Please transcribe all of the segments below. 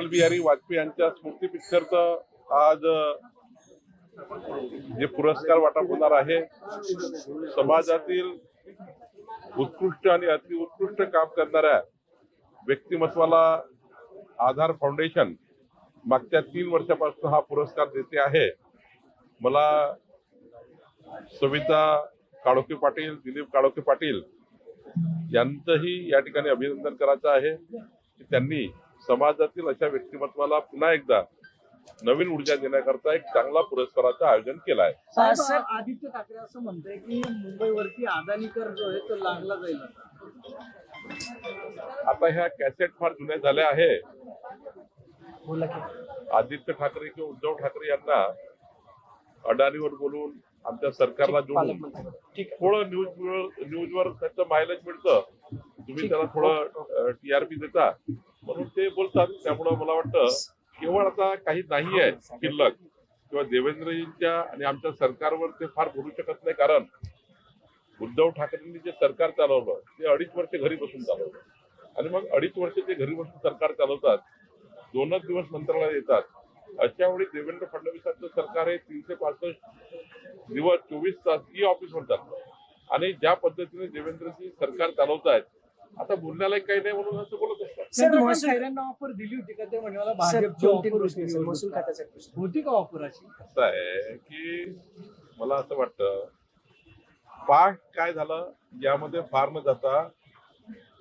अटल बिहारी वाजपेयी यांच्या स्मृती पिक्चरचं आज जे पुरस्कार वाटप होणार आहे समाजातील उत्कृष्ट आणि अतिउत्कृष्ट काम करणाऱ्या व्यक्तिमत्वाला आधार फाउंडेशन मागच्या तीन वर्षापासून हा पुरस्कार देते आहे. मला सविता काळोखे पाटील दिलीप काळोखे पाटील यांचंही या ठिकाणी अभिनंदन करायचं आहे. की त्यांनी समाजातील अशा व्यक्तिमत्वाला पुन्हा एकदा नवीन ऊर्जा देण्याकरता एक चांगला पुरस्काराचं आयोजन केलं आहे आदित्य ठाकरे असं म्हणतंय की मुंबईवरती अदानी कर जो आहे तो लागला जाईल आता. ह्या कॅसेट फार जुन्या झाल्या आहे. आदित्य ठाकरे किंवा उद्धव ठाकरे यांना अडाणीवर बोलून आमच्या सरकारला जोडून थोडं न्यूज न्यूजवर त्याचं मायलेज मिळतं. तुम्ही त्याला थोडं टीआरपी देता. म्हणून ते बोलतात. त्यामुळं मला वाटतं केवळ आता काही नाही आहे शिल्लक. किंवा देवेंद्रजींच्या आणि आमच्या सरकारवर ते फार बोलू शकत नाही कारण उद्धव ठाकरेंनी जे सरकार चालवलं ते अडीच वर्ष घरी बसून चालवलं. आणि मग अडीच वर्ष ते घरी बसून सरकार चालवतात दोनच दिवस मंत्रालयात येतात. अशा वेळी देवेंद्र फडणवीसांचं सरकार हे तीनशे पासष्ट दिवस चोवीस तास ई ऑफिस म्हणतात. आणि ज्या पद्धतीने देवेंद्रजी सरकार चालवत आहेत आता बोलण्याला काही नाही म्हणून असं बोलत असतात. ऑफर दिली होती का? ते भाजपची ऑफर महसूल होती का ऑफर अशी? असं आहे की मला असं वाटतं पाठ काय झालं यामध्ये फार न जाता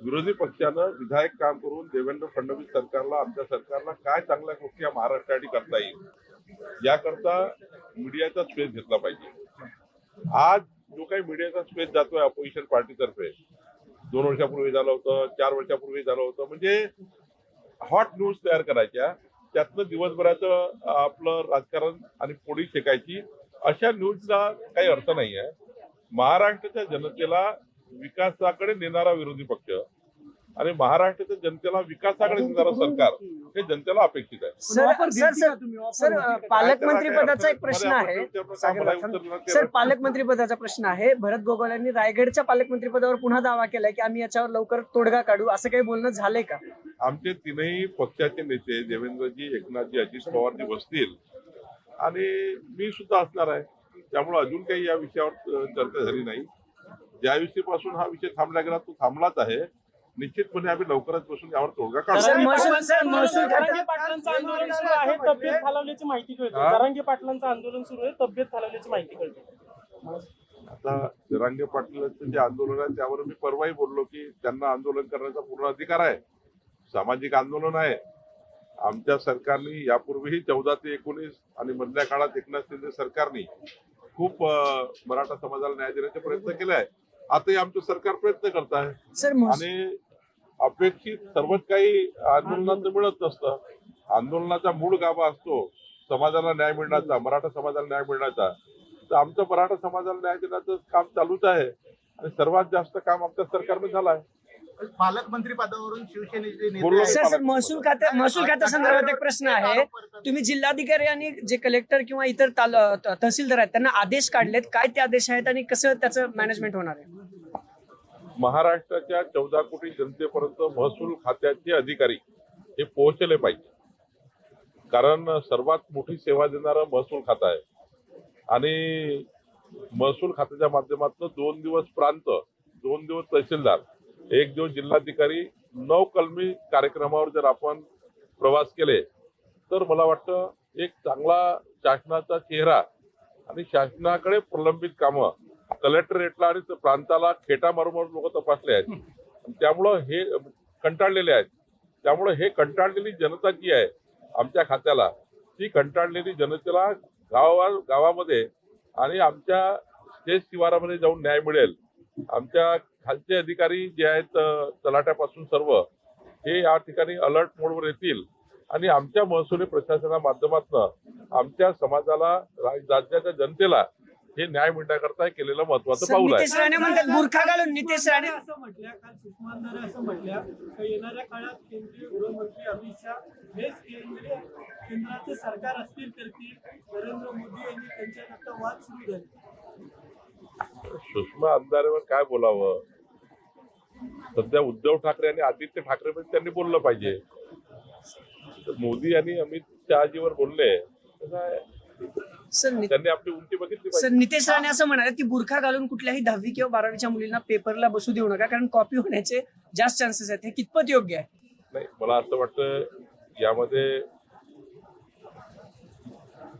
विरोधी पक्षानं विधायक काम करून देवेंद्र फडणवीस सरकारला आमच्या सरकारला काय चांगल्या गोष्टी या महाराष्ट्रासाठी करता येईल याकरता मीडियाचा स्पेस घेतला पाहिजे. आज जो काही मीडियाचा स्पेस जातोय अपोजिशन पार्टीतर्फे दोन वर्षापूर्वी झालं होतं चार वर्षापूर्वी झालं होतं. म्हणजे हॉट न्यूज तयार करायच्या त्यातनं दिवसभराचं आपलं राजकारण आणि पोळी शेकायची अशा न्यूजला काही अर्थ नाही आहे महाराष्ट्राच्या जनतेला विकासाकडे नेणारा विरोधी पक्ष. आणि महाराष्ट्राच्या जनतेला विकासाकडे नेणारं सरकार. हे जनतेला अपेक्षित आहे. Sir sir? पालकमंत्री पदाचा एक प्रश्न आहे. देणार सर पालकमंत्री पदाचा प्रश्न आहे. भरत गोगोल यांनी रायगडच्या पालकमंत्री पदावर पुन्हा दावा केलाय की आम्ही याच्यावर लवकर तोडगा काढू. असं काही बोलणं झालंय का? आमचे तीनही पक्षाचे नेते देवेंद्रजी एकनाथजी अजित पवारजी बसतील. आणि मी सुद्धा असणार आहे. त्यामुळे अजून काही या विषयावर चर्चा झाली नाही. ज्या दिवशीपासून हा विषय थांबला गेला तो थांबलाच आहे. निश्चितपणे आम्ही लवकरच बसून यावर तोडगा काढू. पाटलांचं आंदोलन सुरू आहे. तब्येत खालावल्याची माहिती कळते? जरांगे पाटलांचं आंदोलन सुरू आहे तब्येत खालावल्याची माहिती कळते. आता जरांगे पाटलांचं जे आंदोलन आहे त्यावर मी परवाही बोललो की त्यांना आंदोलन करण्याचा पूर्ण अधिकार आहे. सामाजिक आंदोलन आहे. आमच्या सरकारने यापूर्वीही चौदा ते एकोणीस आणि मधल्या काळात एकनाथ शिंदे सरकारने खूप मराठा समाजाला न्याय देण्याचे प्रयत्न केले आहे. आताही आमचं सरकार प्रयत्न करत आहे. आणि अपेक्षित सर्वच काही आंदोलनात मिळत नसतं. आंदोलनाचा मूळ गाभा असतो समाजाला न्याय मिळण्याचा मराठा समाजाला न्याय मिळण्याचा. तर आमचं मराठा समाजाला न्याय देण्याचं काम चालूच आहे आणि सर्वात जास्त काम आमच्या सरकारने झालं आहे. पालकमंत्री पदावरून शिवसेनेचे महसूल खात्या महसूल खात्या संदर्भात एक प्रश्न आहे. तुम्ही जिल्हाधिकारी आणि जे कलेक्टर किंवा इतर तहसीलदार आहेत त्यांना आदेश काढलेत. काय ते आदेश आहेत आणि कसं त्याचं मॅनेजमेंट होणार आहे? महाराष्ट्राच्या चौदा कोटी जनतेपर्यंत महसूल खात्याचे अधिकारी हे पोहोचले पाहिजे. कारण सर्वात मोठी सेवा देणारं महसूल खातं आहे. आणि महसूल खात्याच्या माध्यमातून दोन दिवस प्रांत दोन दिवस तहसीलदार एक दिवस जिल्हाधिकारी नऊ कलमी कार्यक्रमावर जर आपण प्रवास केले तर मला वाटतं एक चांगला शासनाचा चेहरा आणि शासनाकडे प्रलंबित कामं कलेक्टरेटला आणि प्रांताला खेटा मारून लोक तपासले आहेत. त्यामुळं हे कंटाळलेले आहेत. त्यामुळं हे कंटाळलेली जनता जी आहे आमच्या खात्याला ती कंटाळलेली जनतेला गावा गावामध्ये आणि आमच्या स्टेज शिवारामध्ये जाऊन न्याय मिळेल. आमच्या खालचे अधिकारी जे आहेत तलाट्यापासून सर्व हे या ठिकाणी अलर्ट मोडवर येतील. आणि आमच्या महसुली प्रशासना माध्यमातून आमच्या समाजाला राज्याच्या जनतेला हे न्याय मिळण्याकरता हे केलेलं महत्वाचं पाऊल आहे. नितेश राणे म्हणतात बुरखा घालून नितेश राणे. असं म्हटल्या काल सुषमा अंधारे असं म्हटल्या की येणाऱ्या काळात केंद्रीय गृहमंत्री अमित शहा हेच केंद्रीय केंद्राचे सरकार अस्थिर करतील नरेंद्र मोदी यांनी त्यांच्याकरता वाद सुरू झाले. सुषमा अंधारेवर काय बोलावं? सध्या उद्धव ठाकरे आणि आदित्य ठाकरे पण त्यांनी बोललं पाहिजे. तर मोदी आणि अमित शहाजीवर बोलले तर काय, सर नि- त्यांनी आपली उंची बघितली सर पाहिजे. नितेश राणे असं म्हणाले की बुरखा घालून कुठल्याही दहावी किंवा बारावीच्या मुलींना पेपरला बसू देऊ नका कारण कॉपी होण्याचे जास्त चान्सेस आहेत. हे कितपत योग्य आहे? नाही मला असं वाटतं यामध्ये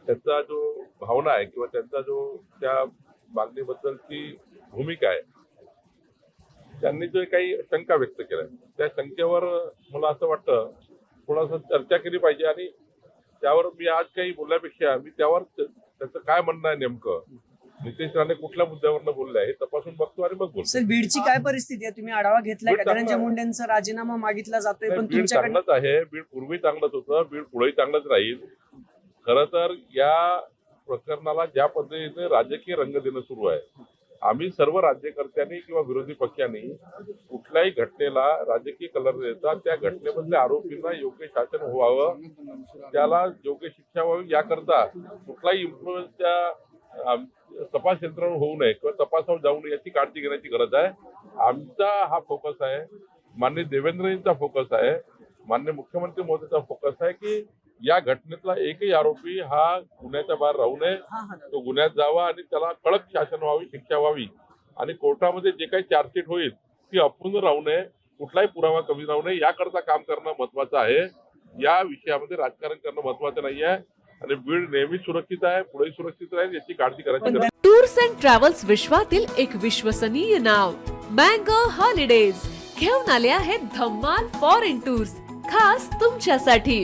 त्यांचा जो भावना आहे किंवा त्यांचा जो त्या मागणीबद्दलची भूमिका आहे त्यांनी जो काही शंका व्यक्त केल्या त्या शंकेवर मला असं वाटतं थोडासा चर्चा केली पाहिजे आणि त्यावर मी आज काही बोलण्यापेक्षा मी त्यावर त्याचं काय म्हणणं आहे नेमकं? नितेश राणे कुठल्या मुद्द्यावर बोलले हे तपासून बघतो आणि मग बोलतो. सर बीडची काय परिस्थिती आहे? तुम्ही आढावा घेतलाय का? धनंजय. मुंडेंचा राजीनामा मागितला जातोय पण बीड चांगलंच आहे. बीड पूर्वी चांगलंच होतं. बीड पुढेही चांगलंच राहील. खरं तर या प्रकरणाला ज्या पद्धतीने राजकीय रंग देणं सुरू आहे आम्ही सर्व राज्यकर्त्यांनी किंवा विरोधी पक्षांनी कुठल्याही घटनेला राजकीय कलर देता त्या घटनेमधल्या आरोपींना योग्य शासन व्हावं. त्याला योग्य शिक्षा व्हावी. याकरता कुठलाही इन्फ्लुएन्स त्या तपास यंत्रावर होऊ नये किंवा तपासावर जाऊ नये याची काळजी घेण्याची गरज आहे. आमचा हा फोकस आहे. माननीय देवेंद्रजींचा फोकस आहे. माननीय मुख्यमंत्री मोदीचा फोकस आहे की या घटनेतला एकही आरोपी हा गुन्ह्याच्या बाहेर राहू नये. तो गुन्ह्यात जावा आणि त्याला कडक शासन व्हावी शिक्षा व्हावी. आणि कोर्टामध्ये जे काही चार्जशीट होईल ती अपूर्ण राहू नये कुठलाही पुरावा कमी राहू नये. याकरता काम करणं महत्वाचं आहे. या विषयामध्ये राजकारण करणं महत्वाचं नाही आहे. आणि बीड नेहमी सुरक्षित आहे पुढेही सुरक्षित राहील याची काळजी करायची टूर्स अँड ट्रॅव्हल्स विश्वातील एक विश्वसनीय नाव मँगो हॉलिडेज. घेऊन आले आहेत धम्माल फॉरेन टूर्स खास तुमच्यासाठी.